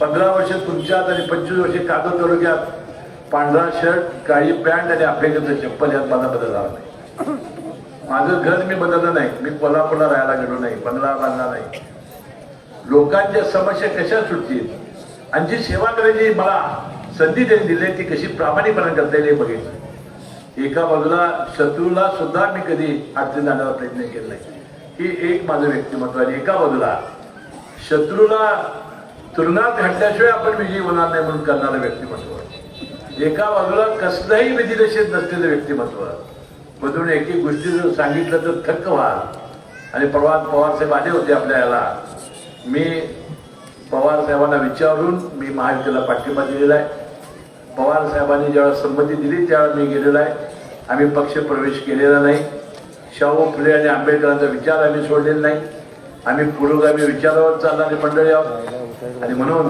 पंधरा वर्ष तुमच्यात आणि पंचवीस वर्षे कागद तालुक्यात. पांढरा शर्ट काळी पॅन्ट आणि आपल्याकडचं चप्पल यात माझा बदल झाला नाही. माझं घर मी बदललं नाही. मी कोल्हापूरला राहायला गेलो नाही. बंगला बांधला नाही. लोकांच्या समस्या कशा सुटतील? आणि जी सेवा करायची मला संधी त्यांनी दिली ती कशी प्रामाणिकपणे करता येईल हे बघितलं. एका बाजूला शत्रूला सुद्धा मी कधी अडचण जाण्याचा प्रयत्न केला नाही. ही एक माझं व्यक्तिमत्व आहे. एका बाजूला शत्रूला तुरुंगात घातल्याशिवाय आपण विजयी होणार नाही म्हणून करणारं व्यक्तिमत्व. एका बाजूला कसलंही विधिनिषेध नसलेलं व्यक्तिमत्व. मधून एक एक गोष्टी जर सांगितलं तर थक्क व्हाल आणि पवार साहेब आले होते आपल्या याला. मी पवार साहेबांना विचारून मी महायुतीला पाठिंबा दिलेला आहे. पवार साहेबांनी संमती दिली त्यावेळेला मी गेलेलो आहे. आम्ही पक्ष प्रवेश केलेला नाही. शाहू फुले आणि आंबेडकरांचा विचार आम्ही सोडलेला नाही. आम्ही पुरोगामी विचारावर चालणारी मंडळी आहोत. आणि म्हणून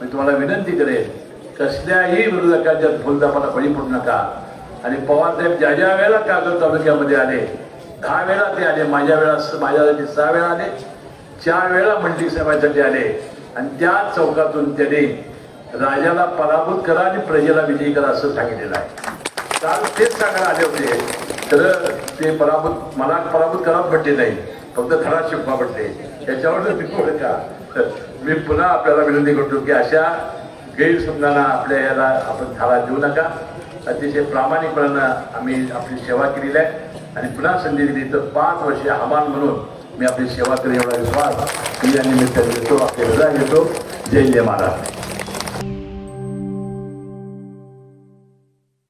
मी तुम्हाला विनंती करेन कसल्याही विरोधकांच्या फुलदापाला बळी पडू नका. आणि पवारसाहेब ज्या ज्या वेळेला कागद तालुक्यामध्ये आले दहा वेळा ते आले माझ्या वेळा माझ्यासाठी सहा वेळा आले चार वेळा मंडळी साहेबांसाठी आले. आणि त्या चौकातून त्यांनी राजाला पराभूत करा आणि प्रजेला विजयी करा असं सांगितलेलं आहे. काल तेच सांगायला आले होते. तर ते पराभूत मला पराभूत करावं पडले नाही. फक्त खरा शिकवा पडते त्याच्यावर मी बोल का मी पुन्हा आपल्याला विनंती करतो की अशा गैरसमजांना आपल्या याला आपण थारा देऊ नका. अतिशय प्रामाणिकपणानं आम्ही आपली सेवा केलेली आहे. आणि पुन्हा संधी दिली तर पाच वर्षे आव्हान म्हणून मी आपली सेवा करेल एवढा विश्वास मी या निमित्ताने देतो आपली रजा घेतो. जय जय महाराज